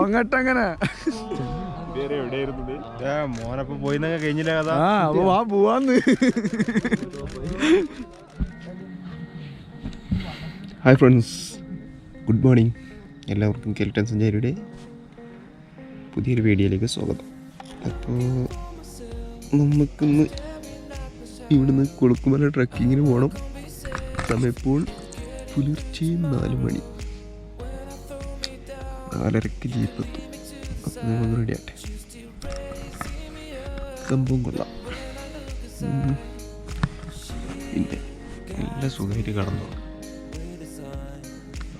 അങ്ങട്ടങ്ങനെ. മോനപ്പൊ പോയിന്നൊക്കെ കഴിഞ്ഞില്ല കഥ? ആ അപ്പൊ വാ പോവാന്ന്. ഹായ് ഫ്രണ്ട്സ് ഗുഡ് മോർണിംഗ് എല്ലാവർക്കും കെൽട്ടൻ സഞ്ചാരിയുടെ പുതിയൊരു വീഡിയോയിലേക്ക് സ്വാഗതം. അപ്പോൾ നമുക്കിന്ന് ഇവിടുന്ന് കുളുക്കുമല ട്രക്കിങ്ങിന് പോകണം സമയപ്പോൾ പുലർച്ചെ നാല് മണി. നാലരക്ക് ജീപ്പ് എത്തും അപ്പോൾ നമുക്ക് റെഡി ആട്ടെ സംഭവം കൊള്ളാം. പിന്നെ നല്ല സുഖമായിട്ട് കടന്നു.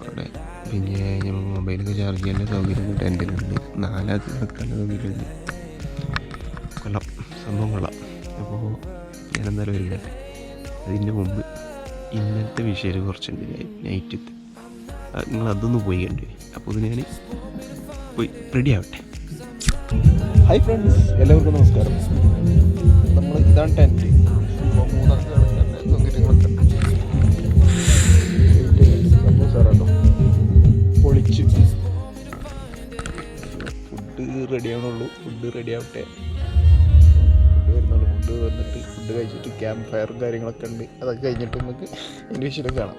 അവിടെ പിന്നെ ഞങ്ങൾ മൊബൈലൊക്കെ ചാർജ് ചെയ്യാനുള്ള സൗകര്യം ടെന്റിലുണ്ട് നാലാൾക്ക് കിടക്കാനുള്ള സൗകര്യമുണ്ട്. കൊള്ളാം. സംഭവം കൊള്ളാം. അപ്പോൾ ഞാനെന്തായാലും വരില്ല അതിന്റെ മുമ്പ് ഇന്നത്തെ വിഷയം കുറച്ചുണ്ട് നൈറ്റത്ത് നിങ്ങൾ അതൊന്ന് പോയി കണ്ടു. അപ്പോൾ ഇത് ഞാൻ പോയി റെഡി ആവട്ടെ. ഹായ് ഫ്രണ്ട്സ് എല്ലാവർക്കും നമസ്കാരം. നമ്മൾ ഇതാണ് ടെന്റ് ഇപ്പോൾ മൂന്നാൾക്ക് കിടക്കാൻ സൗകര്യങ്ങളൊക്കെ. സംഭവം സാറാട്ടോ പൊളിച്ച്. ഫുഡ് റെഡി ആവണുള്ളൂ. ഫുഡ് റെഡി ആവട്ടെ. ഫുഡ് വരുന്നുള്ളൂ. ഫുഡ് വന്നിട്ട് ഫുഡ് കഴിച്ചിട്ട് ക്യാമ്പ് ഫയറും കാര്യങ്ങളൊക്കെ ഉണ്ട്. അതൊക്കെ കഴിഞ്ഞിട്ട് നമുക്ക് അതിന്റെ വിഷയം കാണാം.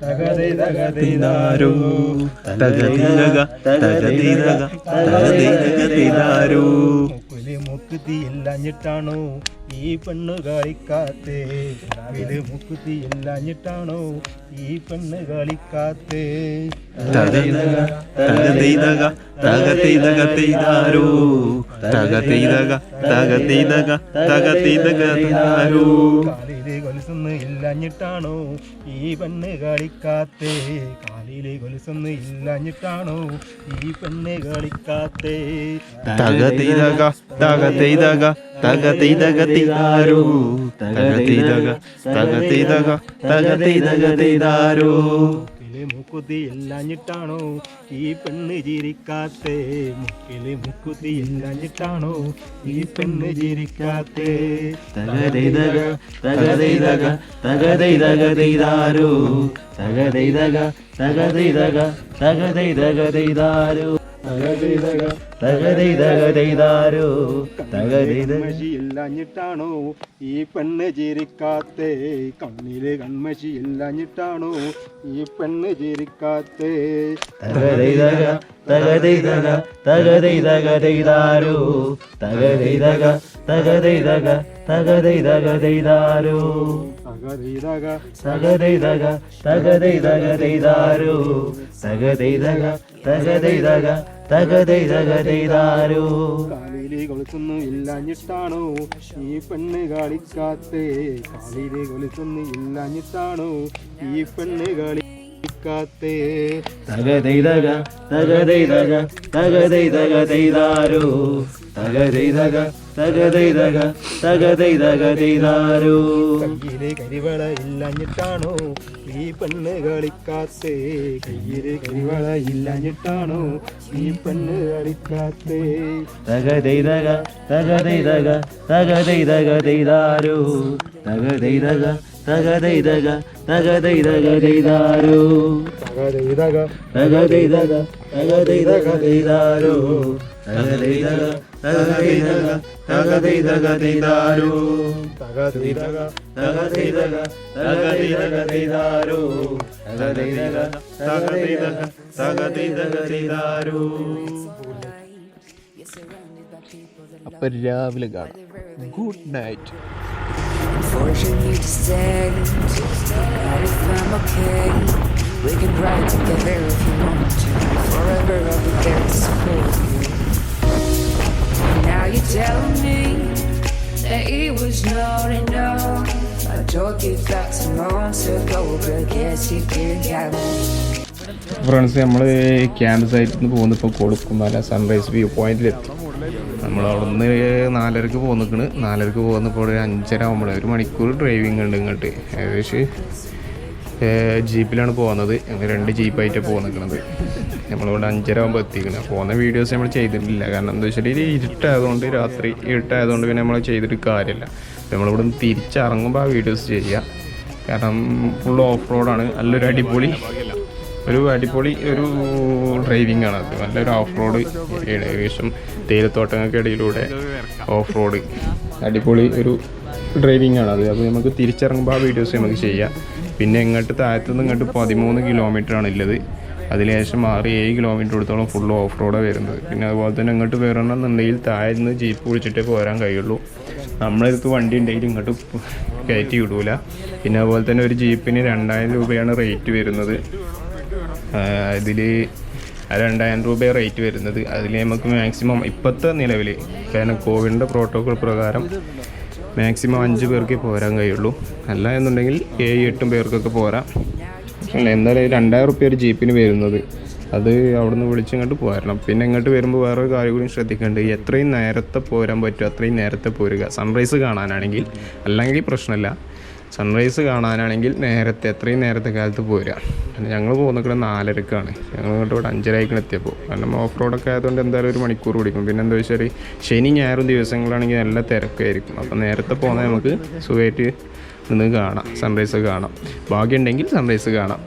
Someone told me that I could find it. I will find my way. തിനാരോ തകതിരക തകതിരക തകതിരക തിനാരോ മുക്കിൽ ഇല്ലാഞ്ഞിട്ടാണോ ഈ പെണ്ണ് കളിക്കാത്തേ? രാവിലെ മുക്കുത്തി ഇല്ലാഞ്ഞിട്ടാണോ ഈ പെണ്ണ് കളിക്കാത്തേ? തകതിരക തകതിരക തിനാരോ തകതിരക തകതിരക തകതിരക തിനാരോ കാലിൽ കൊലുസൊന്ന് ഇല്ലാഞ്ഞിട്ടാണോ? ഈ പെണ്ണ് കളിക്കാത്തേ. കാലിലെ കൊലുസൊന്ന് ഇല്ലാഞ്ഞിട്ടാണോ? ഈ പെണ്ണ് കളിക്കാത്തേ. തകതിരക തിനാരോ മുക്കിൽ മുക്കുത്തി ഇല്ലാഞ്ഞിട്ടാണോ? ഈ പെണ്ണ് ചിരിക്കാത്തേ. മുക്കിലെ മുക്കുത്തി ഇല്ലാഞ്ഞിട്ടാണോ? ഈ പെണ്ണ് ചിരിക്കാത്തേ. തകതിരക തകതിരക തകതിരക തകതൈതക തകതിരക തകതിരക ഇല്ലാഞ്ഞിട്ടാണോ ഈ പെണ്ണ് ചിരിക്കാത്തേ? കണ്ണിൽ കൺമശി ഇല്ലാഞ്ഞിട്ടാണോ ഈ പെണ്ണ് ചിരിക്കാത്തേ? തകതിരക തകതിരക തകതിരക തിനാരോ തകതിരക തകതിരക തകതിരക തിനാരോ തകതീതക തകതിരക തകതിരക തകതിരക തകതിരക തകതിരക തിനാരോ ഇല്ലാഞ്ഞിട്ടാണോ? ഈ പെണ്ണ് കളിക്കാത്തേ. കാലിലെ കൊളിച്ചൊന്നും ഇല്ലാഞ്ഞിട്ടാണോ? ഈ പെണ്ണ് കളിക്കാത്തേ കയ്യിൽ കരിവള ഇല്ലാഞ്ഞിട്ടാണോ ഈ പെണ്ണ് കളിക്കാത്തേ? കയ്യിൽ കരിവള ഇല്ലാഞ്ഞിട്ടാണോ ഈ പെണ്ണ് കളിക്കാത്തേ? തകതൈതക തകതൈതക തകതൈതക തിനാരോ തകതിരക തകതീതക തകതീതക. അപ്പൊ രാവിലെ കാണാം. Good night Unfortunately, to say that if I'm okay, we can ride together if you want to. Forever I'll be there to support you. Now you tell me that it was not enough. I told you that some months ago, but guess you didn't have me. Friends നമ്മൾ camp സൈറ്റിൽ നിന്ന് പോകുന്നത് ഇപ്പോൾ കൊടുക്കുമല sunrise view പോയിന്റിലെത്തി നമ്മൾ അവിടെ നിന്ന് നാലരക്ക് പോന്നിക്കണ്. നാലരക്ക് പോകുന്നപ്പോൾ ഒരു അഞ്ചര ആകുമ്പോൾ ഒരു മണിക്കൂർ ഡ്രൈവിംഗ് ഉണ്ട് ഇങ്ങോട്ട്. ഏകദേശം ജീപ്പിലാണ് പോകുന്നത് രണ്ട് ജീപ്പായിട്ടാണ് പോകുന്നത് നമ്മളിവിടെ അഞ്ചര ആകുമ്പോൾ എത്തിക്കണം. പോകുന്ന വീഡിയോസ് നമ്മൾ ചെയ്തിട്ടില്ല. കാരണം എന്താ വെച്ചാൽ ഇരുട്ടായതുകൊണ്ട് രാത്രി ഇരുട്ടായതുകൊണ്ട് പിന്നെ നമ്മൾ ചെയ്തിട്ട് കാര്യമില്ല നമ്മളിവിടെ നിന്ന് തിരിച്ചിറങ്ങുമ്പോൾ ആ വീഡിയോസ് ചെയ്യുക കാരണം ഫുൾ ഓഫ് റോഡാണ് നല്ലൊരു അടിപൊളി ഒരു അടിപൊളി ഒരു ഡ്രൈവിംഗ് ആണ് അത്. നല്ലൊരു ഓഫ് റോഡ് ഏകദേശം തേയിലത്തോട്ടങ്ങൾക്കിടയിലൂടെ ഓഫ് റോഡ് അടിപൊളി ഒരു ഡ്രൈവിംഗ് ആണ് അത്. അപ്പോൾ നമുക്ക് തിരിച്ചിറങ്ങുമ്പോൾ ആ വീഡിയോസ് നമുക്ക് ചെയ്യാം. പിന്നെ ഇങ്ങോട്ട് താഴത്തു നിന്ന് ഇങ്ങോട്ട് പതിമൂന്ന് കിലോമീറ്റർ ആണ് ഉള്ളത്. അതിലേശം ആറ് ഏഴ് കിലോമീറ്റർ എടുത്തോളം ഫുൾ ഓഫ് റോഡാണ് വരുന്നത്. പിന്നെ അതുപോലെ തന്നെ ഇങ്ങോട്ട് വരണമെന്നുണ്ടെങ്കിൽ താഴെ നിന്ന് ജീപ്പ് വിളിച്ചിട്ടേ പോരാൻ കഴിയുള്ളൂ. നമ്മളെടുത്ത് വണ്ടി ഉണ്ടെങ്കിൽ ഇങ്ങോട്ട് കയറ്റി വിടൂല. പിന്നെ അതുപോലെ തന്നെ ഒരു ജീപ്പിന് രണ്ടായിരം രൂപയാണ് റേറ്റ് വരുന്നത്. ഇതിൽ രണ്ടായിരം രൂപ റേറ്റ് വരുന്നത്. അതിൽ നമുക്ക് മാക്സിമം ഇപ്പോഴത്തെ നിലവിൽ കാരണം കോവിഡിന്റെ പ്രോട്ടോകോൾ പ്രകാരം മാക്സിമം അഞ്ച് പേർക്ക് പോരാൻ കഴിയുള്ളൂ. അല്ല എന്നുണ്ടെങ്കിൽ ഏഴ് എട്ടും പേർക്കൊക്കെ പോരാം. അല്ല എന്തായാലും രണ്ടായിരം റുപ്യ ഒരു ജീപ്പിന് വരുന്നത്. അത് അവിടുന്ന് വിളിച്ചിങ്ങോട്ട് പോരണം. പിന്നെ ഇങ്ങോട്ട് വരുമ്പോൾ വേറൊരു കാര്യം കൂടി ശ്രദ്ധിക്കേണ്ടത്. എത്രയും നേരത്തെ പോരാൻ പറ്റുമോ അത്രയും നേരത്തെ പോരുക. സൺറൈസ് കാണാനാണെങ്കിൽ. അല്ലെങ്കിൽ പ്രശ്നമില്ല സൺറൈസ് കാണാനാണെങ്കിൽ നേരത്തെ എത്രയും നേരത്തെ കാലത്ത് പോരുക. ഞങ്ങൾ പോകുന്നത് നാലരക്കാണ്. ഞങ്ങൾ ഇങ്ങോട്ട് ഇവിടെ അഞ്ചരയ്ക്കാണ് എത്തിയപ്പോൾ കാരണം ഓഫ് റോഡൊക്കെ ആയതുകൊണ്ട് എന്തായാലും ഒരു മണിക്കൂർ പിടിക്കും. പിന്നെ എന്താ വെച്ചാൽ ശനി ഞായറും ദിവസങ്ങളാണെങ്കിൽ നല്ല തിരക്കായിരിക്കും. അപ്പോൾ നേരത്തെ പോകുന്നത് നമുക്ക് സുഖമായിട്ട് നിന്ന് കാണാം. സൺറൈസ് കാണാം. ഭാഗ്യമുണ്ടെങ്കിൽ സൺറൈസ് കാണാം.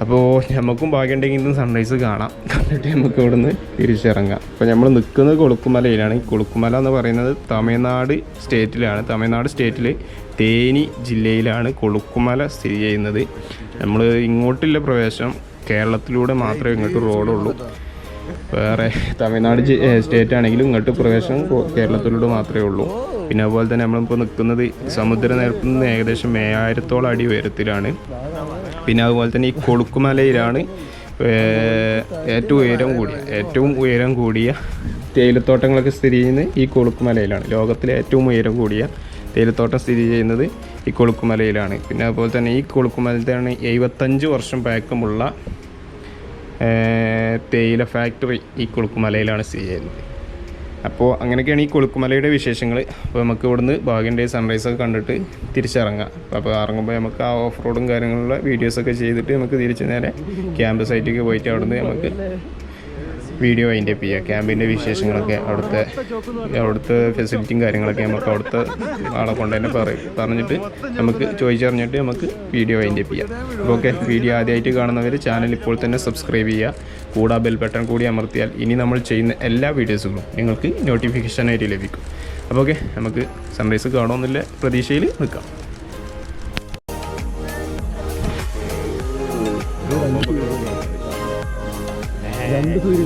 അപ്പോൾ നമുക്കും ഭാഗ്യമുണ്ടെങ്കിൽ ഇന്ന് സൺറൈസ് കാണാം. കണ്ടിട്ട് നമുക്ക് ഇവിടെ നിന്ന് തിരിച്ചിറങ്ങാം. അപ്പോൾ നമ്മൾ നിൽക്കുന്നത് കൊളുക്കുമലയിലാണ്. കൊളുക്കുമല എന്ന് പറയുന്നത് തമിഴ്നാട് സ്റ്റേറ്റിലാണ് തമിഴ്നാട് സ്റ്റേറ്റിൽ തേനി ജില്ലയിലാണ് കൊളുക്കുമല സ്ഥിതി ചെയ്യുന്നത്. നമ്മൾ ഇങ്ങോട്ടുള്ള പ്രവേശം കേരളത്തിലൂടെ മാത്രമേ ഇങ്ങോട്ട് റോഡുള്ളൂ. വേറെ തമിഴ്നാട് സ്റ്റേറ്റ് ആണെങ്കിലും ഇങ്ങോട്ട് പ്രവേശനം കേരളത്തിലൂടെ മാത്രമേ ഉള്ളൂ. പിന്നെ അതുപോലെ തന്നെ നമ്മളിപ്പോൾ നിൽക്കുന്നത് സമുദ്രനിരപ്പിൽ നിന്ന് ഏകദേശം ഏഴായിരത്തോളം അടി ഉയരത്തിലാണ്. പിന്നെ അതുപോലെ തന്നെ ഈ കൊളുക്കുമലയിലാണ് ഏറ്റവും ഉയരം കൂടിയ ഏറ്റവും ഉയരം കൂടിയ തേയിലത്തോട്ടങ്ങളൊക്കെ സ്ഥിതി ചെയ്യുന്നത് ഈ കൊളുക്കുമലയിലാണ് ലോകത്തിലെ ഏറ്റവും ഉയരം കൂടിയ തേയിലത്തോട്ടം സ്ഥിതി ചെയ്യുന്നത് ഈ കൊളുക്കുമലയിലാണ്. പിന്നെ അതുപോലെ തന്നെ ഈ കൊളുക്കുമലത്താണ് എഴുപത്തഞ്ച് വർഷം പഴക്കമുള്ള തേയില ഫാക്ടറി ഈ കുളുക്കുമലയിലാണ് സ്ഥിതി ചെയ്യുന്നത്. അപ്പോൾ അങ്ങനെയൊക്കെയാണ് ഈ കുളുക്കുമലയുടെ വിശേഷങ്ങൾ അപ്പോൾ നമുക്ക് ഇവിടുന്ന് ഭാഗ്യന്റെ സൺറൈസ് ഒക്കെ കണ്ടിട്ട് തിരിച്ചിറങ്ങാം. അപ്പോൾ ഇറങ്ങുമ്പോൾ നമുക്ക് ആ ഓഫ് റോഡും കാര്യങ്ങളുള്ള വീഡിയോസൊക്കെ ചെയ്തിട്ട് നമുക്ക് തിരിച്ച് നേരെ ക്യാമ്പ് സൈറ്റിലേക്ക് പോയിട്ട് അവിടുന്ന് നമുക്ക് വീഡിയോ അതിന്റെ അപ്പ് ചെയ്യുക ക്യാമ്പിന്റെ വിശേഷങ്ങളൊക്കെ അവിടുത്തെ അവിടുത്തെ ഫെസിലിറ്റിയും കാര്യങ്ങളൊക്കെ നമുക്ക് അവിടുത്തെ ആളെ കൊണ്ട് തന്നെ പറയും. പറഞ്ഞിട്ട് നമുക്ക് ചോദിച്ചറിഞ്ഞിട്ട് നമുക്ക് വീഡിയോ അതിന്റെ അപ്പ് ചെയ്യാം അപ്പോൾ ഓക്കെ വീഡിയോ ആദ്യമായിട്ട് കാണുന്നവർ ചാനൽ ഇപ്പോൾ തന്നെ സബ്സ്ക്രൈബ് ചെയ്യുക. കൂടാ ബെൽ ബട്ടൺ കൂടി അമർത്തിയാൽ ഇനി നമ്മൾ ചെയ്യുന്ന എല്ലാ വീഡിയോസുകളും നിങ്ങൾക്ക് നോട്ടിഫിക്കേഷനായിട്ട് ലഭിക്കും. അപ്പോൾ ഓക്കെ നമുക്ക് സൺറൈസ് കാണുമെന്നുള്ള പ്രതീക്ഷയിൽ നിൽക്കാം. രണ്ട് സൂര്യ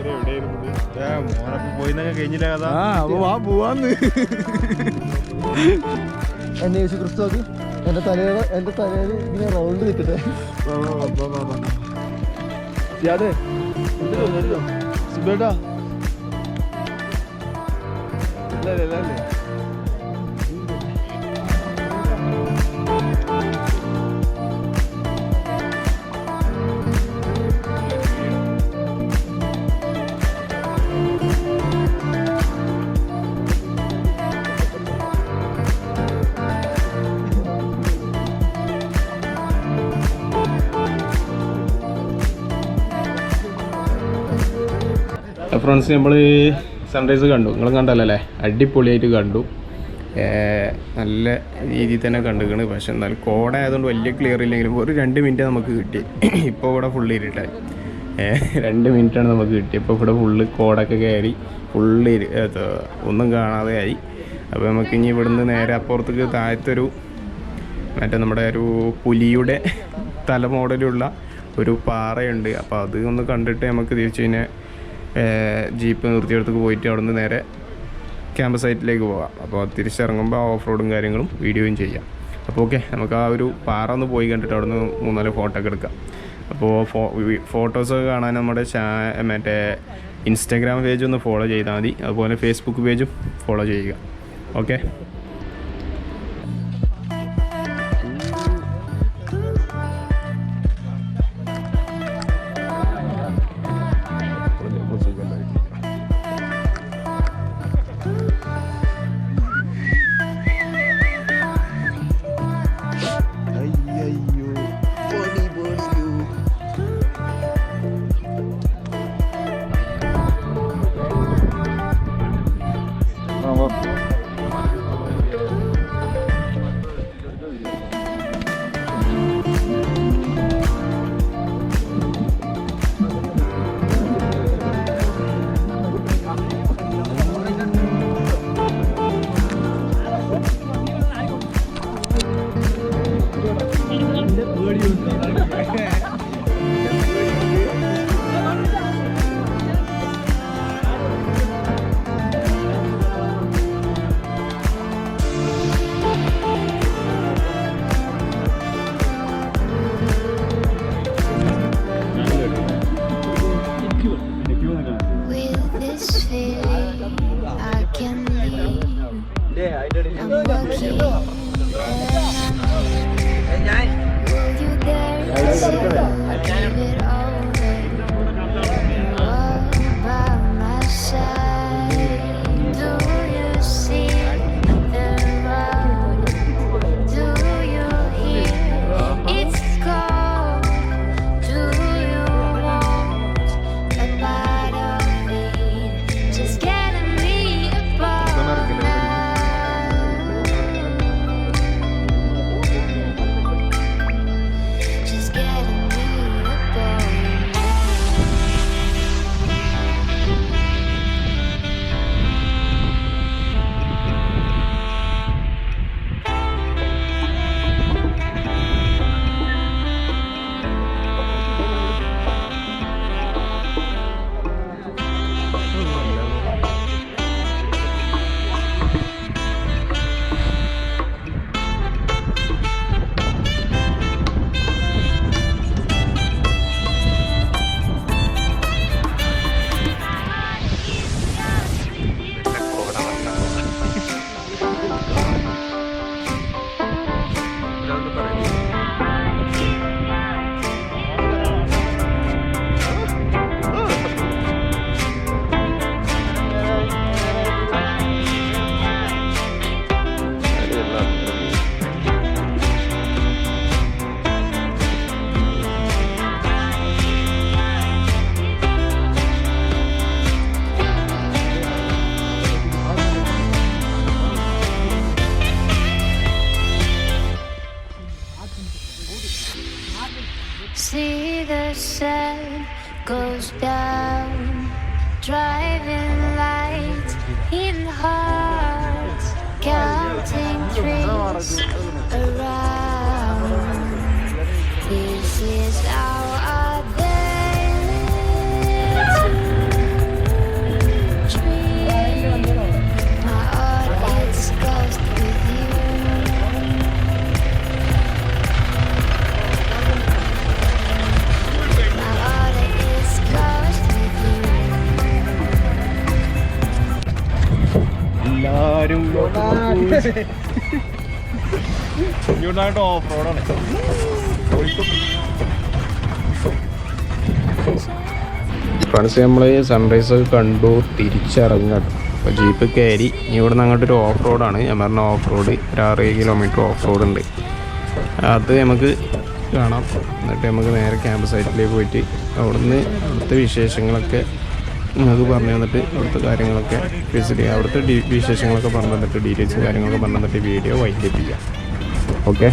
അങ്ങനെ തിന്നോട്ടാ അങ്ങട്ടങ്ങനെ പോയിന്നൊക്കെ കഴിഞ്ഞില്ല കഥ? ആ അപ്പൊ വാ പോവാന്ന്. എന്നെ യേശു ക്രിസ്തു അത് എന്റെ തലയുടെ എന്റെ തലയിൽ ഇങ്ങനെ റൗണ്ട് നിൽക്കട്ടെ. അതെ സുബേട്ടാ. അല്ലേ അല്ലേ? ഫ്രണ്ട്സ് നമ്മൾ സൺറൈസ് കണ്ടു. നിങ്ങളും കണ്ടല്ലേ അടിപൊളിയായിട്ട് കണ്ടു. നല്ല രീതിയിൽ തന്നെ കണ്ടുക്കണ് പക്ഷെ എന്നാലും കോട ആയതുകൊണ്ട് വലിയ ക്ലിയർ ഇല്ലെങ്കിലും ഒരു രണ്ട് മിനിറ്റ് നമുക്ക് കിട്ടി. ഇപ്പോൾ ഇവിടെ ഫുള്ള് ഇരുട്ടായി. രണ്ട് മിനിറ്റാണ് നമുക്ക് കിട്ടി. ഇപ്പോൾ ഇവിടെ ഫുള്ള് കോടൊക്കെ കയറി ഫുള്ള് ഇരു ഒന്നും കാണാതെ ആയി. അപ്പോൾ നമുക്ക് ഇനി ഇവിടുന്ന് നേരെ അപ്പുറത്തേക്ക് താഴത്തൊരു മറ്റേ നമ്മുടെ ഒരു പുലിയുടെ തല മോഡലുള്ള ഒരു പാറയുണ്ട്. അപ്പോൾ അത് ഒന്ന് കണ്ടിട്ട് നമുക്ക് തിരിച്ചു കഴിഞ്ഞാൽ ജീപ്പ് നിർത്തിയിടത്തേക്ക് പോയിട്ട് അവിടെ നിന്ന് നേരെ ക്യാമ്പ് സൈറ്റിലേക്ക് പോകാം. അപ്പോൾ തിരിച്ചിറങ്ങുമ്പോൾ ഓഫ് റോഡും കാര്യങ്ങളും വീഡിയോയും ചെയ്യാം. അപ്പോൾ ഓക്കെ നമുക്ക് ആ ഒരു പാറ ഒന്ന് പോയി കണ്ടിട്ട് അവിടെ നിന്ന് മൂന്നാൽ ഫോട്ടോ ഒക്കെ എടുക്കാം. അപ്പോൾ ഫോ ഫോട്ടോസൊക്കെ കാണാൻ നമ്മുടെ ചാ മറ്റേ ഇൻസ്റ്റാഗ്രാം പേജ് ഒന്ന് ഫോളോ ചെയ്താൽ മതി. അതുപോലെ ഫേസ്ബുക്ക് പേജും ഫോളോ ചെയ്യുക. ഓക്കെ? fazer. This. ഇങ്ങോട്ടായിട്ട് ഓഫ് റോഡാണ് ഫ്രണ്ട്സ് നമ്മൾ സൺറൈസ് കണ്ടു തിരിച്ചിറങ്ങട്ടു അപ്പോൾ ജീപ്പ് കയറി ഇവിടെ നിന്ന് അങ്ങോട്ടൊരു ഓഫ് റോഡാണ് പറഞ്ഞ ഓഫ് റോഡ് ഒരു ആറ് കിലോമീറ്റർ ഓഫ് റോഡ് ഉണ്ട്. അത് നമുക്ക് കാണാം. എന്നിട്ട് നമുക്ക് നേരെ ക്യാമ്പ് സൈറ്റിലേക്ക് പോയിട്ട് അവിടുന്ന് അവിടുത്തെ വിശേഷങ്ങളൊക്കെ നിങ്ങൾക്ക് പറഞ്ഞു തന്നിട്ട് അവിടുത്തെ കാര്യങ്ങളൊക്കെ വിസിറ്റ് ചെയ്യാം. അവിടുത്തെ വിശേഷങ്ങളൊക്കെ പറഞ്ഞു തന്നിട്ട് ഡീറ്റെയിൽസും കാര്യങ്ങളൊക്കെ പറഞ്ഞു തന്നിട്ട് വീഡിയോ വൈകിപ്പിക്കാം. ഓക്കെ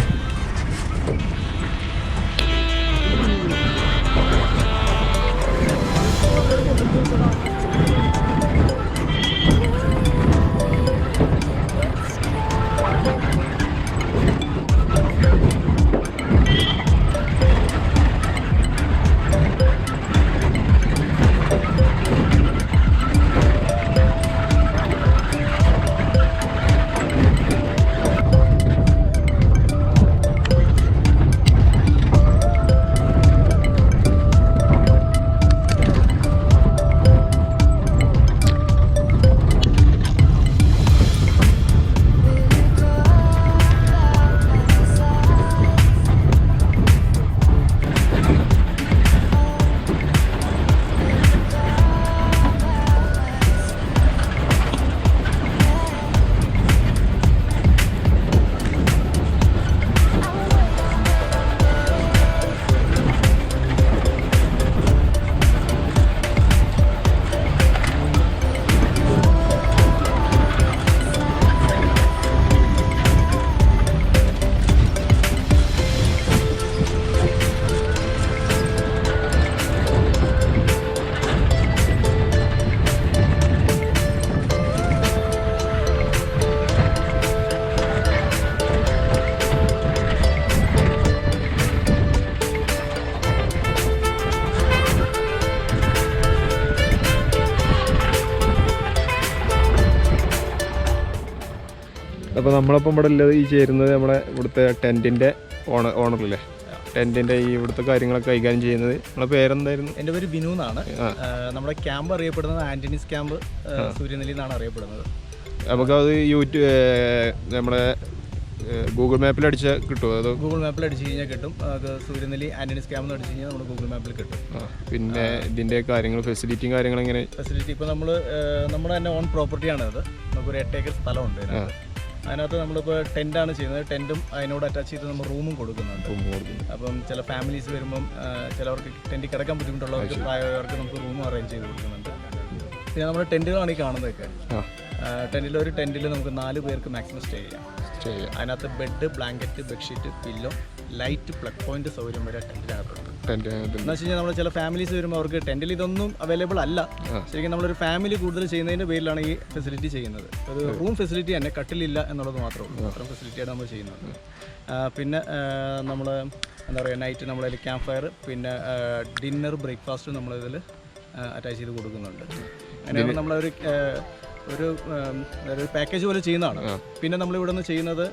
നമ്മളപ്പം ഇവിടെ ഉള്ളത് ഈ ചേരുന്നത് നമ്മുടെ ഇവിടുത്തെ ടെന്റിന്റെ ഓണർ ഓണറില്ലേ? ടെന്റിന്റെ ഈ ഇവിടുത്തെ കാര്യങ്ങളൊക്കെ കൈകാര്യം ചെയ്യുന്നത്. നമ്മളെ പേരെന്തായിരുന്നു? എന്റെ പേര് ബിനു എന്നാണ്. നമ്മുടെ ക്യാമ്പ് അറിയപ്പെടുന്നത് ആന്റണീസ് ക്യാമ്പ് സൂര്യനെല്ലി എന്നാണ് അറിയപ്പെടുന്നത്. നമുക്കത് യൂട്യൂബ് നമ്മുടെ ഗൂഗിൾ മാപ്പിൽ അടിച്ചാൽ കിട്ടുമോ അതോ? ഗൂഗിൾ മാപ്പിൽ അടിച്ചു കഴിഞ്ഞാൽ കിട്ടും. അത് സൂര്യനെല്ലി ആന്റണീസ് ക്യാമ്പ് എന്ന് അടിച്ചു കഴിഞ്ഞാൽ നമ്മുടെ ഗൂഗിൾ മാപ്പിൽ കിട്ടും. പിന്നെ ഇതിന്റെ കാര്യങ്ങൾ ഫെസിലിറ്റിയും കാര്യങ്ങളും എങ്ങനെ? ഫെസിലിറ്റി ഇപ്പോൾ നമ്മൾ നമ്മുടെ തന്നെ ഓൺ പ്രോപ്പർട്ടിയാണ് അത് നമുക്കൊരു എട്ട് ഏക്കർ സ്ഥലമുണ്ട് അതിനകത്ത് നമ്മളിപ്പോൾ ടെന്റാണ് ചെയ്യുന്നത്. ടെന്റും അതിനോട് അറ്റാച്ച് ചെയ്ത് നമ്മൾ റൂമും കൊടുക്കുന്നുണ്ട്. അപ്പം ചില ഫാമിലീസ് വരുമ്പം ചിലവർക്ക് ടെന്റിൽ കിടക്കാൻ ബുദ്ധിമുട്ടുള്ളവർക്ക് പ്രായമായവർക്ക് നമുക്ക് റൂം അറേഞ്ച് ചെയ്ത് കൊടുക്കുന്നുണ്ട്. പിന്നെ നമ്മുടെ ടെന്റുകളാണ് ഈ കാണുന്നതൊക്കെ. ടെന്റിൽ ഒരു ടെന്റിൽ നമുക്ക് നാല് പേർക്ക് മാക്സിമം സ്റ്റേ ചെയ്യാം. ചെയ്യാം. അതിനകത്ത് bed blanket bedsheet pillow light plug point സൗകര്യം വരെ ടെന്റിനകത്തുണ്ട് ടെന്റ് എന്ന് വെച്ച് കഴിഞ്ഞാൽ നമ്മൾ ചില ഫാമിലീസ് വരുമ്പോൾ അവർക്ക് ടെന്റിൽ ഇതൊന്നും അവൈലബിൾ അല്ല. ശരിക്കും നമ്മളൊരു ഫാമിലി കൂടുതൽ ചെയ്യുന്നതിന്റെ പേരിലാണ് ഈ ഫെസിലിറ്റി ചെയ്യുന്നത്. ഒരു റൂം ഫെസിലിറ്റി തന്നെ കട്ടിലില്ല എന്നുള്ളത് മാത്രമേ ഉള്ളൂ. അത്രയും ഫെസിലിറ്റിയാണ് നമ്മൾ ചെയ്യുന്നത്. പിന്നെ നമ്മൾ എന്താ പറയുക നൈറ്റ് നമ്മളതിൽ ക്യാമ്പ് ഫയർ പിന്നെ ഡിന്നർ ബ്രേക്ക്ഫാസ്റ്റ് നമ്മളിതിൽ അറ്റാച്ച് ചെയ്ത് കൊടുക്കുന്നുണ്ട്. അങ്ങനെയാണ് നമ്മളൊരു ഒരു ഒരു പാക്കേജ് പോലെ ചെയ്യുന്നതാണ്. പിന്നെ നമ്മൾ ഇവിടെ നിന്ന് ചെയ്യുന്നത്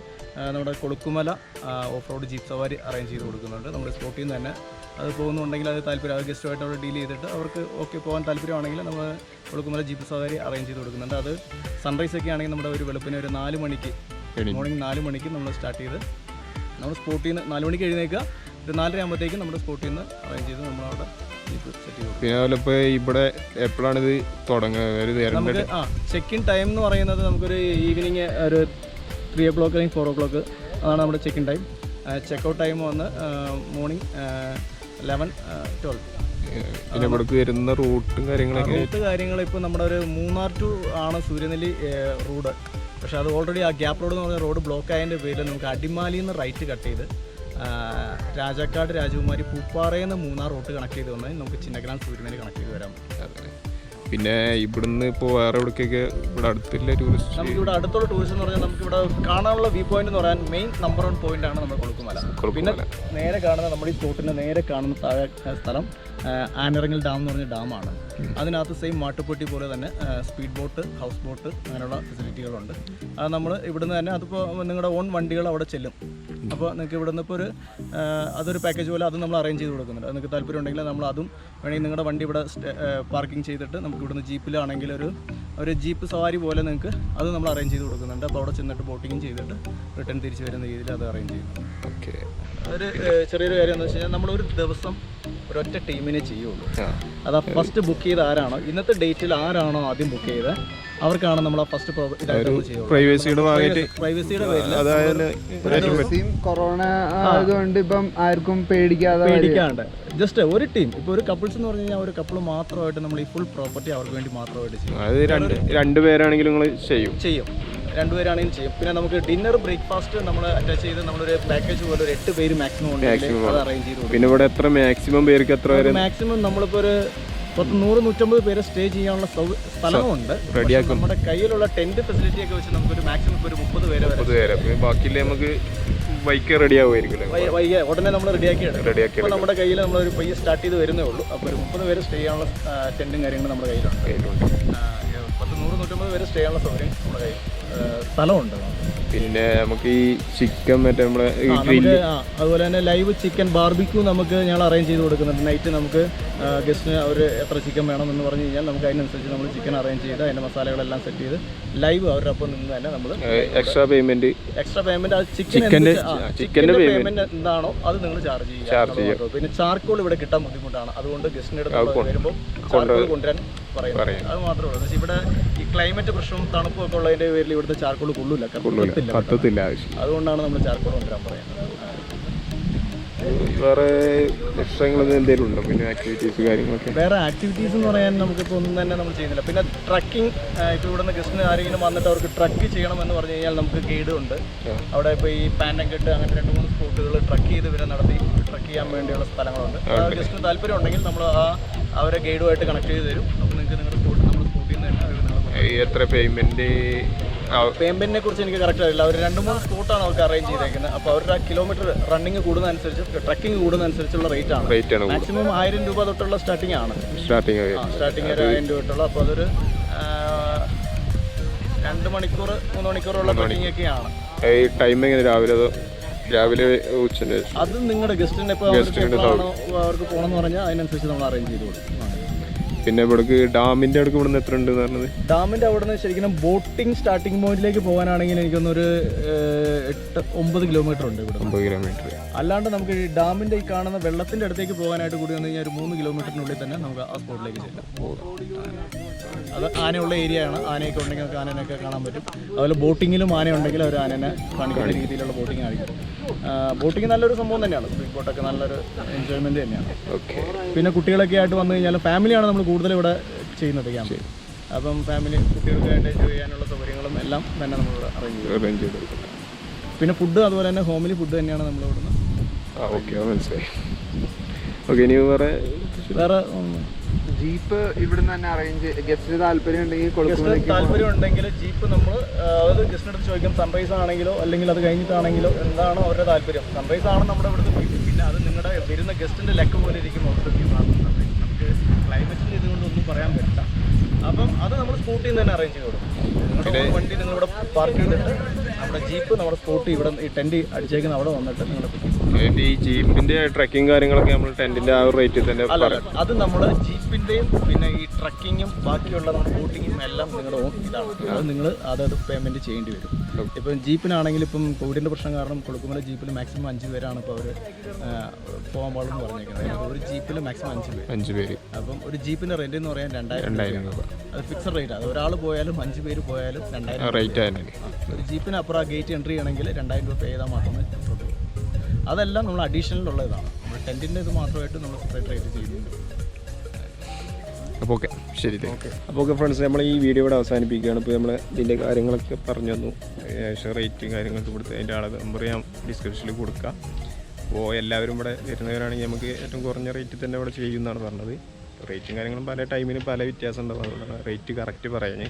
നമ്മുടെ കൊളുക്കുമല ഓഫ് റോഡ് ജീപ്പ് സവാരി അറേഞ്ച് ചെയ്ത് കൊടുക്കുന്നുണ്ട്. നമ്മുടെ സ്പോട്ടിൽ നിന്ന് തന്നെ അത് പോകുന്നുണ്ടെങ്കിൽ അത് താല്പര്യം അത് ഗസ്റ്റുമായിട്ട് അവിടെ ഡീൽ ചെയ്തിട്ട് അവർക്ക് ഓക്കെ പോകാൻ താല്പര്യമാണെങ്കിൽ നമ്മൾ കൊടുക്കുമ്പോൾ ജീപ്പ് സവാരി അറേഞ്ച് ചെയ്ത് കൊടുക്കുന്നുണ്ട്. അത് സൺറൈസ് ഒക്കെ ആണെങ്കിൽ നമ്മുടെ ഒരു വെളുപ്പിന് ഒരു നാല് മണിക്ക് മോർണിംഗ് നാല് മണിക്ക് നമ്മൾ സ്റ്റാർട്ട് ചെയ്ത് നമ്മൾ സ്പോട്ടിൽ നിന്ന് നാല് മണിക്ക് എഴുന്നേക്കുക ഒരു നാലര ആകുമ്പോഴത്തേക്കും നമ്മുടെ സ്പോട്ടിൽ നിന്ന് അറേഞ്ച് ചെയ്ത് നമ്മളവിടെ പിന്നെ അതുപോലെ ഇവിടെ എപ്പോഴാണ് ഇത് തുടങ്ങുന്നത്? നമുക്ക് ആ ചെക്ക് ഇൻ ടൈം എന്ന് പറയുന്നത് നമുക്കൊരു ഈവനിങ് ഒരു ത്രീ ഒ ക്ലോക്ക് അല്ലെങ്കിൽ ഫോർ ഒ ക്ലോക്ക് അതാണ് നമ്മുടെ check in time check out time വന്ന് മോർണിംഗ് ലെവൻ ട്വൽവ്. പിന്നെ ഇവിടേക്ക് വരുന്ന റൂട്ടും കാര്യങ്ങളൊക്കെ റൂട്ട് കാര്യങ്ങൾ ഇപ്പോൾ നമ്മുടെ ഒരു മൂന്നാർ ടു ആണ് സൂര്യനെല്ലി റോഡ്. പക്ഷേ അത് ഓൾറെഡി ആ ഗ്യാപ്പ് റോഡ് എന്ന് പറഞ്ഞ റോഡ് ബ്ലോക്ക് ആയതിന്റെ പേരിൽ നമുക്ക് അടിമാലിയിൽ നിന്ന് റൈറ്റ് കട്ട് ചെയ്ത് രാജാക്കാട് രാജകുമാരി പൂപ്പാറയിൽ നിന്ന് മൂന്നാർ റൂട്ട് കണക്ട് ചെയ്ത് വന്നാൽ നമുക്ക് ചിന്നഗ്രാം സൂര്യനെല്ലി കണക്ട് ചെയ്ത് വരാൻ പറ്റും. പിന്നെ ഇവിടുന്ന് ഇപ്പോൾ വേറെ എവിടേക്കൊക്കെ ഇവിടെ അടുത്തില്ല ടൂറിസ്റ്റ് നമുക്ക് ഇവിടെ അടുത്തുള്ള ടൂറിസ്റ്റ് എന്ന് പറഞ്ഞാൽ നമുക്ക് ഇവിടെ കാണാനുള്ള വ്യൂ പോയിന്റ് എന്ന് പറയാൻ മെയിൻ നമ്പർ വൺ പോയിന്റ് ആണ് നമ്മുടെ കൊളുക്കുമല. പിന്നെ നേരെ കാണുന്ന നമ്മുടെ ഈ തോട്ടിന്റെ നേരെ കാണുന്ന താഴെ സ്ഥലം ആനറങ്ങൽ ഡാം എന്ന് പറഞ്ഞ ഡാമാണ്. അതിനകത്ത് സെയിം മാട്ടുപ്പെട്ടി പോലെ തന്നെ സ്പീഡ് ബോട്ട് ഹൗസ് ബോട്ട് അങ്ങനെയുള്ള ഫെസിലിറ്റികളുണ്ട് അത് നമ്മൾ ഇവിടുന്ന് തന്നെ അതിപ്പോൾ നിങ്ങളുടെ ഓൺ വണ്ടികൾ അവിടെ ചെല്ലും. അപ്പോൾ നിങ്ങൾക്ക് ഇവിടെ ഇപ്പോൾ ഒരു അതൊരു പാക്കേജ് പോലെ അതും നമ്മൾ അറേഞ്ച് ചെയ്ത് കൊടുക്കുന്നുണ്ട്. നിങ്ങൾക്ക് താല്പര്യം ഉണ്ടെങ്കിൽ നമ്മൾ അതും വേണമെങ്കിൽ നിങ്ങളുടെ വണ്ടി ഇവിടെ പാർക്കിംഗ് ചെയ്തിട്ട് നമുക്ക് ഇവിടുന്ന് ജീപ്പിലാണെങ്കിൽ ഒരു ഒരു ജീപ്പ് സവാരി പോലെ നിങ്ങൾക്ക് അത് നമ്മൾ അറേഞ്ച് ചെയ്ത് കൊടുക്കുന്നുണ്ട്. അപ്പോൾ അവിടെ ചെന്നിട്ട് ബോട്ടിങ്ങും ചെയ്തിട്ട് റിട്ടേൺ തിരിച്ച് വരുന്ന രീതിയിൽ അത് അറേഞ്ച് ചെയ്യുന്നു ഓക്കെ. ഒരു ചെറിയൊരു കാര്യം എന്ന് വെച്ച് കഴിഞ്ഞാൽ നമ്മളൊരു ദിവസം ഒരൊറ്റ ടീമിനെ ചെയ്യുള്ളൂ. അതാ ഫസ്റ്റ് ബുക്ക് ചെയ്ത ആരാണോ ഇന്നത്തെ ഡേറ്റിൽ ആരാണോ ആദ്യം ബുക്ക് ചെയ്തത്? അവർക്കാണ് നമ്മൾ ആ ഫസ്റ്റ് പ്രൈവസിയുടെ ഭാഗമായിട്ട് പ്രൈവസിയുടെ പേരിൽ കൊറോണ ആയതുകൊണ്ട് ഇപ്പം ആർക്കും പേടിക്കാതെ പേടിക്കാണ്ട്. ജസ്റ്റ് ഒരു ടീം ഇപ്പൊ ഒരു കപ്പിൾസ് എന്ന് പറഞ്ഞു കഴിഞ്ഞാൽ ഒരു കപ്പിൾ മാത്രമായിട്ട് നമ്മൾ ഈ ഫുൾ പ്രോപ്പർട്ടി അവർക്ക് വേണ്ടി മാത്രമായിട്ട് ചെയ്യും. അത് രണ്ട് രണ്ട് പേരാണെങ്കിലും നിങ്ങൾ ചെയ്യും. ചെയ്യും. രണ്ടുപേരാണെങ്കിലും ചെയ്യും. പിന്നെ നമുക്ക് ഡിന്നർ ബ്രേക്ക്ഫാസ്റ്റ് നമ്മൾ അറ്റാച്ച് ചെയ്ത് നമ്മളൊരു പാക്കേജ് പോലെ ഒരു എട്ട് പേര് മാക്സിമം ഉണ്ട് അത് അറേഞ്ച് ചെയ്തു പിന്നെ ഇവിടെ എത്ര മാക്സിമം പേർക്ക് എത്ര വരെ മാക്സിമം നമ്മളിപ്പോൾ ഒരു പത്ത് നൂറ് നൂറ്റമ്പത് പേര് സ്റ്റേ ചെയ്യാനുള്ള സ്ഥലമുണ്ട് റെഡിയാക്കും. നമ്മുടെ കയ്യിലുള്ള ടെന്റ് ഫെസിലിറ്റി ഒക്കെ വെച്ച് നമുക്ക് ഒരു മാക്സിമം ഒരു മുപ്പത് പേരെ മുപ്പത് പേരെ. ബാക്കി ബാക്കിയില്ലേ നമുക്ക് ബൈക്ക് റെഡി ആവുമായിരിക്കും വൈ- വൈകി ഉടനെ നമ്മൾ റെഡിയാക്കി റെഡിയാക്കി അപ്പോൾ നമ്മുടെ കയ്യിൽ നമ്മളൊരു പയ്യെ സ്റ്റാർട്ട് ചെയ്ത് വരുന്നേ ഉള്ളൂ. അപ്പോൾ ഒരു മുപ്പത് പേര് സ്റ്റേ ചെയ്യാനുള്ള ടെന്റും കാര്യങ്ങളും നമ്മുടെ കയ്യിലുണ്ട്. ആ, പത്ത് നൂറ് നൂറ്റമ്പത് പേര് സ്റ്റേ ചെയ്യാനുള്ള സൗകര്യം നമ്മുടെ കയ്യിൽ സ്ഥലമുണ്ട്. പിന്നെ നമുക്ക് ഈ ചിക്കൻ മറ്റേ നമ്മളെ ഗ്രില്ല് അതുപോലെ തന്നെ ലൈവ് ചിക്കൻ ബാർബിക്യൂ നമുക്ക് ഞങ്ങൾ അറേഞ്ച് ചെയ്ത് കൊടുക്കുന്നുണ്ട്. നൈറ്റ് നമുക്ക് ഗസ്റ്റിന് അവർ എത്ര ചിക്കൻ വേണം എന്ന് പറഞ്ഞു കഴിഞ്ഞാൽ നമുക്ക് അതിനനുസരിച്ച് നമ്മൾ ചിക്കൻ അറേഞ്ച് ചെയ്ത് അതിന്റെ മസാലകളെല്ലാം സെറ്റ് ചെയ്ത് ലൈവ് അവരുടെ ഒപ്പം നിന്ന് തന്നെ നമ്മൾ എക്സ്ട്രാ പേയ്മെന്റ് എക്സ്ട്രാ പേയ്മെന്റ് അത് ചിക്കൻ ചിക്കന്റെ ചിക്കന്റെ പേയ്മെന്റ് എന്താണോ അത് നിങ്ങൾ ചാർജ് ചെയ്യുക. പിന്നെ ചാർക്കോൾ ഇവിടെ കിട്ടാൻ ബുദ്ധിമുട്ടാണ്. അതുകൊണ്ട് ഗസ്റ്റിന്റെ അടുത്ത് വരുമ്പോൾ ചാർക്കോൾ കൊണ്ടുവരാൻ പറയുന്നത്. അത് മാത്രമേ ഉള്ളൂ. ഇവിടെ ഈ ക്ലൈമറ്റ് പ്രശ്നവും തണുപ്പും ഒക്കെ ഉള്ളതിന്റെ പേരിൽ ഇവിടുത്തെ ചാർക്കോൾ കൊള്ളൂല. കത്തില്ല. അതുകൊണ്ടാണ് നമ്മൾ ചാർക്കോൾ കൊണ്ടുവരാൻ പറയുന്നത്. വേറെ ലക്ഷ്യങ്ങളൊന്നും എന്തെങ്കിലും ഉണ്ടോ? പിന്നെ ആക്ടിവിറ്റീസ് കാര്യങ്ങളൊക്കെ? വേറെ ആക്ടിവിറ്റീസ് എന്ന് പറയാൻ നമുക്കിപ്പോൾ ഒന്നും തന്നെ നമ്മൾ ചെയ്യുന്നില്ല. പിന്നെ ട്രക്കിംഗ് ഇപ്പോൾ ഇവിടുന്ന് ഗസ്റ്റിന് ആരെങ്കിലും വന്നിട്ട് അവർക്ക് ട്രക്ക് ചെയ്യണം എന്ന് പറഞ്ഞു കഴിഞ്ഞാൽ നമുക്ക് ഗൈഡ് ഉണ്ട് അവിടെ ഇപ്പോൾ ഈ പാൻഡങ്കെട്ട് അങ്ങനെ രണ്ട് മൂന്ന് സ്പോട്ടുകൾ ട്രക്ക് ചെയ്ത് ഇവരെ നടത്തി ട്രക്ക് ചെയ്യാൻ വേണ്ടിയുള്ള സ്ഥലങ്ങളുണ്ട്. ഗസ്റ്റിന് താല്പര്യം ഉണ്ടെങ്കിൽ നമ്മൾ ആ അവരെ ഗൈഡുമായിട്ട് കണക്ട് ചെയ്ത് തരും അപ്പോൾ നിങ്ങൾക്ക് നിങ്ങളുടെ സ്പോട്ട് നമ്മൾ സ്പോട്ടിൽ നിന്ന് തന്നെ അവർ നിങ്ങൾ ഈ എത്ര പേയ്മെന്റ് പേയ്മെന്റിനെ കുറിച്ച് എനിക്ക് കറക്റ്റ് അറിയില്ല. അവർ രണ്ട് മൂന്ന് സ്പോട്ടാണ് അവർക്ക് അറേഞ്ച് ചെയ്തേക്കുന്നത്. അപ്പോൾ അവരുടെ കിലോമീറ്റർ റണ്ണിങ് കൂടുന്നതനുസരിച്ച് ട്രക്കിംഗ് കൂടുന്നതനുസരിച്ചുള്ള റേറ്റ് ആണ്. റേറ്റ് ആണ് മാക്സിമം ആയിരം രൂപ തൊട്ടുള്ള സ്റ്റാർട്ടിംഗ് ആണ്. സ്റ്റാർട്ടിംഗ് സ്റ്റാർട്ടിങ് ഒരു ആയിരം രൂപ തൊട്ടുള്ള അപ്പോൾ അതൊരു രണ്ട് മണിക്കൂർ മൂന്ന് മണിക്കൂറുള്ള ട്രക്കിംഗ് ഒക്കെയാണ്. ഈ ടൈം എങ്ങനെ? രാവിലെ അതോ രാവിലെ ഉച്ചന്റെ അത് നിങ്ങളുടെ ഗസ്റ്റിന് ഇപ്പോൾ അവർക്ക് പോകണം എന്ന് പോകണമെന്ന് പറഞ്ഞാൽ അതിനനുസരിച്ച് നമ്മൾ അറേഞ്ച് ചെയ്ത് കൊടുക്കും. പിന്നെ ഇവിടേക്ക് ഡാമിന്റെ അടുക്ക് ഇവിടുന്ന് എത്ര ഉണ്ട് പറഞ്ഞത്? ഡാമിന്റെ അവിടെ നിന്ന് ശരിക്കും ബോട്ടിംഗ് സ്റ്റാർട്ടിംഗ് പോയിന്റിലേക്ക് പോകാനാണെങ്കിൽ എനിക്കൊന്നൊരു ഒരു എട്ട് ഒമ്പത് കിലോമീറ്റർ ഉണ്ട് ഇവിടെ ഒമ്പത് കിലോമീറ്റർ. അല്ലാണ്ട് നമുക്ക് ഡാമിന്റെ ഈ കാണുന്ന വെള്ളത്തിന്റെ അടുത്തേക്ക് പോകാനായിട്ട് കൂടി വന്നു കഴിഞ്ഞാൽ ഒരു മൂന്ന് കിലോമീറ്ററിനുള്ളിൽ തന്നെ നമുക്ക് ആ സ്പോട്ടിലേക്ക് ചെല്ലാം. അത് ആനയുള്ള ഏരിയ ആണ്. ആനയൊക്കെ ഉണ്ടെങ്കിൽ നമുക്ക് ആനേനെയൊക്കെ കാണാൻ പറ്റും. അതുപോലെ ബോട്ടിങ്ങിലും ആന ഉണ്ടെങ്കിൽ അവർ ആനനെ കാണിക്കുന്ന രീതിയിലുള്ള ബോട്ടിങ് കാണിക്കും ബോട്ടിങ് നല്ലൊരു സംഭവം തന്നെയാണ്. സ്പീഡ് ബോട്ടൊക്കെ നല്ലൊരു എൻജോയ്മെന്റ് തന്നെയാണ്. ഓക്കെ. പിന്നെ കുട്ടികളൊക്കെ ആയിട്ട് വന്നു കഴിഞ്ഞാൽ ഫാമിലിയാണ് നമ്മൾ കൂടുതൽ ഇവിടെ ചെയ്യുന്നത് ക്യാമ്പ് അപ്പം ഫാമിലി കുട്ടികൾക്ക് ആയിട്ട് എൻജോയ് ചെയ്യാനുള്ള സൗകര്യങ്ങളും എല്ലാം തന്നെ നമ്മൾ അറേഞ്ച് അറേഞ്ച് ചെയ്ത്. പിന്നെ ഫുഡ് അതുപോലെ തന്നെ ഹോമിലി ഫുഡ് തന്നെയാണ് നമ്മൾ ഇവിടുന്ന് ആ ഓക്കെ. മനസ്സിലായി. ഓക്കെ ഇനി വേറെ വേറെ ജീപ്പ് ഇവിടുന്ന് തന്നെ അറേഞ്ച് ഗസ്റ്റിന് താല്പര്യം ഉണ്ടെങ്കിൽ ഗസ്റ്റിന് താല്പര്യം ഉണ്ടെങ്കിൽ ജീപ്പ് നമ്മൾ അതായത് ഗസ്റ്റിനടുത്ത് അടുത്ത് ചോദിക്കും സൺറൈസ് ആണെങ്കിലോ അല്ലെങ്കിൽ അത് കഴിഞ്ഞിട്ടാണെങ്കിലോ എന്താണോ അവരുടെ താല്പര്യം. സൺറൈസ് ആണ് നമ്മുടെ ഇവിടുത്തെ ഫീൽ പിന്നെ അത് നിങ്ങളുടെ വരുന്ന ഗസ്റ്റിന്റെ ലെക്ക് പോലെ ഇരിക്കും. നമുക്ക് ക്ലൈമറ്റിന്റെ ഇതുകൊണ്ടൊന്നും പറയാൻ പറ്റില്ല. അപ്പം അത് നമ്മൾ സ്പോട്ടിൽ നിന്ന് തന്നെ അറേഞ്ച് ചെയ്ത് കൊടുക്കും. നിങ്ങളുടെ വണ്ടി നിങ്ങളിവിടെ പാർക്ക് ചെയ്തിട്ട് നമ്മുടെ ജീപ്പ് നമ്മുടെ സ്പോട്ട് ഇവിടെ ഈ ടെന്റ് അടിച്ചേക്കുന്ന അവിടെ വന്നിട്ട് നിങ്ങൾ ഈ ജീപ്പിന്റെ ട്രക്കിംഗ് കാര്യങ്ങളൊക്കെ നമ്മൾ ടെന്റിന്റെ ആ റേറ്റിൽ തന്നെ അത് നമ്മൾ ജീപ്പിന്റെയും പിന്നെ ഈ ട്രക്കിങ്ങും ബാക്കിയുള്ള നമ്മുടെ ബോട്ടിങ്ങും എല്ലാം നിങ്ങളുടെ ഓൺ ഇതാണ് അത് നിങ്ങൾ അതായത് പേയ്മെന്റ് ചെയ്യേണ്ടി വരും. ഇപ്പം ജീപ്പിനാണെങ്കിൽ ഇപ്പം കോവിഡിന്റെ പ്രശ്നം കാരണം കൊടുക്കുമ്പോൾ ജീപ്പിൽ മാക്സിമം അഞ്ച് പേരാണ് ഇപ്പോൾ അവർ പോകാൻ പാടെന്ന് പറഞ്ഞേക്കുന്നത്. ഒരു ജീപ്പിൽ മാക്സിമം അഞ്ച് പേര്. അഞ്ച് പേര്. അപ്പം ഒരു ജീപ്പിന്റെ റെന്റ് എന്ന് പറയാൻ രണ്ടായിരം അത് ഫിക്സഡ് റേറ്റ് ആണ്. ഒരാൾ പോയാലും അഞ്ച് പേര് പോയാലും രണ്ടായിരം റേറ്റ് ഒരു ജീപ്പിന് അപ്പുറം ഗേറ്റ് എൻട്രി ചെയ്യണമെങ്കിൽ രണ്ടായിരം രൂപ പേ ചെയ്താൽ മാത്രമേ ഉള്ളൂ അതെല്ലാം നമ്മൾ അഡീഷണൽ ഉള്ള ഇതാണ് നമ്മൾ ടെന്റിന്റെ ഇത് മാത്രമായിട്ട് നമ്മൾ സെപ്പറേറ്റ് റേറ്റ് ചെയ്യുന്നുണ്ട്. അപ്പോൾ ഓക്കെ ശരി അപ്പോൾ ഓക്കെ ഫ്രണ്ട്സ് നമ്മൾ ഈ വീഡിയോ ഇവിടെ അവസാനിപ്പിക്കുകയാണ്. ഇപ്പോൾ നമ്മൾ ഇതിന്റെ കാര്യങ്ങളൊക്കെ പറഞ്ഞു തന്നു. ഏകദേശം റേറ്റും കാര്യങ്ങളൊക്കെ കൊടുത്ത് അതിന്റെ ആളെ നമ്പർ ഞാൻ ഡിസ്ക്രിപ്ഷനിൽ കൊടുക്കാം. അപ്പോൾ എല്ലാവരും ഇവിടെ വരുന്നവരാണെങ്കിൽ നമുക്ക് ഏറ്റവും കുറഞ്ഞ റേറ്റിൽ തന്നെ ഇവിടെ ചെയ്യുമെന്നാണ് പറഞ്ഞത്. റേറ്റും കാര്യങ്ങളും പല ടൈമിന് പല വ്യത്യാസം ഉണ്ടാവും അതുകൊണ്ടാണ് റേറ്റ് കറക്റ്റ് പറയാൻ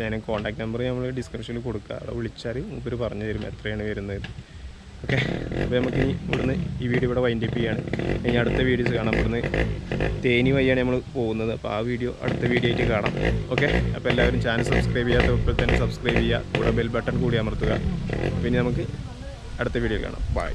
ഞാൻ കോൺടാക്ട് നമ്പർ നമ്മൾ ഡിസ്ക്രിപ്ഷനിൽ കൊടുക്കുക അവിടെ വിളിച്ചാൽ മൂപ്പർ പറഞ്ഞു തരും എത്രയാണ് വരുന്നത്. ഓക്കെ അപ്പോൾ നമുക്ക് ഇനി ഇവിടുന്ന് ഈ വീഡിയോ ഇവിടെ വൈൻഡ് അപ്പ് ചെയ്യാണ്. ഇനി അടുത്ത വീഡിയോസ് കാണാം. ഇവിടുന്ന് തേനി വഴിയാണ് നമ്മൾ പോകുന്നത്. അപ്പോൾ ആ വീഡിയോ അടുത്ത വീഡിയോ ആയിട്ട് കാണാം. ഓക്കെ അപ്പോൾ എല്ലാവരും ചാനൽ സബ്സ്ക്രൈബ് ചെയ്യാത്ത ഇപ്പോൾ തന്നെ സബ്സ്ക്രൈബ് ചെയ്യുക. കൂടെ ബെൽ ബട്ടൺ കൂടി അമർത്തുക. പിന്നെ നമുക്ക് അടുത്ത വീഡിയോ കാണാം. ബൈ